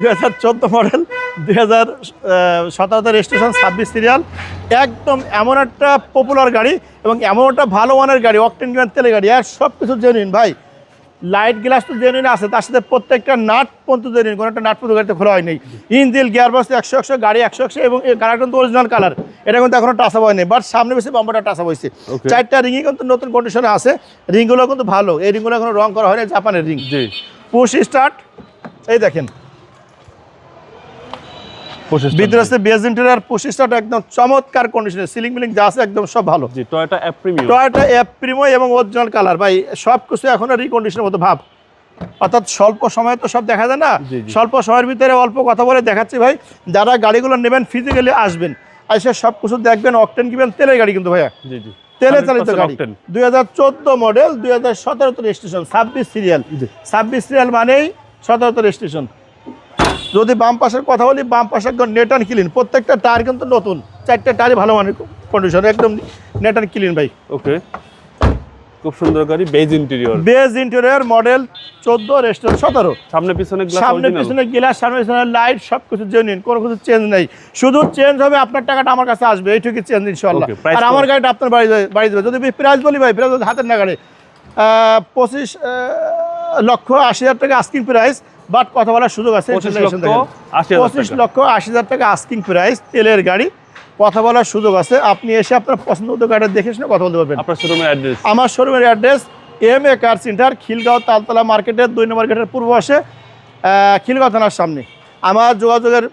দুই হাজার চোদ্দ মডেল দুই হাজার সতেরোতে রেজিস্ট্রেশন ছাব্বিশ সিরিয়াল একদম এমন একটা পপুলার গাড়ি এবং এমন একটা ভালো মানের গাড়ি অকটেন গ্যান তেলের গাড়ি। আর সব কিছু জেনুইন ভাই। লাইট গ্লাস তো জেনুইন আছে তার সাথে প্রত্যেকটা নাট পর্যন্ত জেনুইন কোনো একটা নাট পর্যন্ত গাড়িতে খোলা হয়নি। ইঞ্জিল গিয়ার বক্স একশো একশো গাড়ি একশো একশো এবং গাড়িটা কিন্তু অরিজিনাল কালার এটা কিন্তু এখনও টাচা হয়নি বাট সামনে বেশি বাম্পারটা টাচা হয়েছে. চারটা রিংই কিন্তু নতুন কন্ডিশনে আছে। রিংগুলো কিন্তু ভালো এই রিংগুলো এখনও রং করা হয়নি জাপানের রিং জি। পুশ স্টার্ট এই দেখেন। ভিতরে আছে বেজ ইন্টেরিয়ার পুশ একদম চমৎকার কন্ডিশনে সিলিং মিলিং যা আছে একদম সব ভালো। জি Toyota app premium Toyota F Premio এবং অরিজিনাল কালার ভাই সব কিছু এখন রিকন্ডিশনের মতো ভাব। অর্থাৎ স্বল্প সময়ে তো সব দেখা যায় না। স্বল্প সময়ের ভিতরে অল্প কথা বলে দেখাচ্ছি ভাই। যারা গাড়িগুলো নেবেন ফিজিক্যালি আসবেন। এসে সব কিছু দেখবেন অকটেন কিবেন তেলের গাড়ি কিন্তু ভাইয়া। জি জি। তেলে 100% চালিত গাড়ি। দুই হাজার চোদ্দ মডেল দুই হাজার সতেরোতে রেজিস্ট্রেশন ছাব্বিশ সিরিয়াল। ছাব্বিশ সিরিয়াল মানেই সতেরোতে রেজিস্ট্রেশন যদি বাম পাশের কথা বলি বাম পাশে একদম নেট অ্যান্ড ক্লিন প্রত্যেকটা টায়ার কিন্তু নতুন। চারটে টায়ারই ভালো মানের কন্ডিশন একদম নেট অ্যান্ড ক্লিন ভাই। ওকে খুব সুন্দর গাড়ি beige interior beige interior model চোদ্দ রেজিস্ট্রেশন সতেরো। সামনে পিছনে গ্লাস সামনে পিছনে গ্লাস সামনে পিছনে লাইট সব কিছু জেনুইন কোনো কিছু চেঞ্জ নেই। শুধু চেঞ্জ হবে আপনার টাকাটা আমার কাছে আসবে এইটুকু চেঞ্জ ইনশাল্লাহ Okay, আর আমার গাড়িটা আপনার বাড়ি বাড়ি দেবে যদি প্রাইস বলি ভাই প্রাইস হাতের নাগাড়ে। পঁচিশ আহ, লক্ষ আশি হাজার টাকা আস্কিং প্রাইস বাট কথা বলার সুযোগ আছে লক্ষ 80 হাজার পঁচিশ লক্ষ আশি হাজার টাকা আস্কিং প্রাইস তেলের গাড়ি। কথা বলার সুযোগ আছে আপনি এসে আপনার পছন্দ মতো গাড়িটা দেখে শুনে কথা বলতে পারবেন। আমার শোরুমের address M A car centre Khilgaon Taltala মার্কেটের দুই নম্বর গেটের পূর্ব আহ, খিলগাঁও থানার সামনে। আমার যোগাযোগের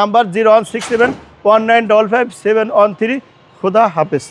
number zero one six seven one nine double five seven one three খুদা হাফেজ।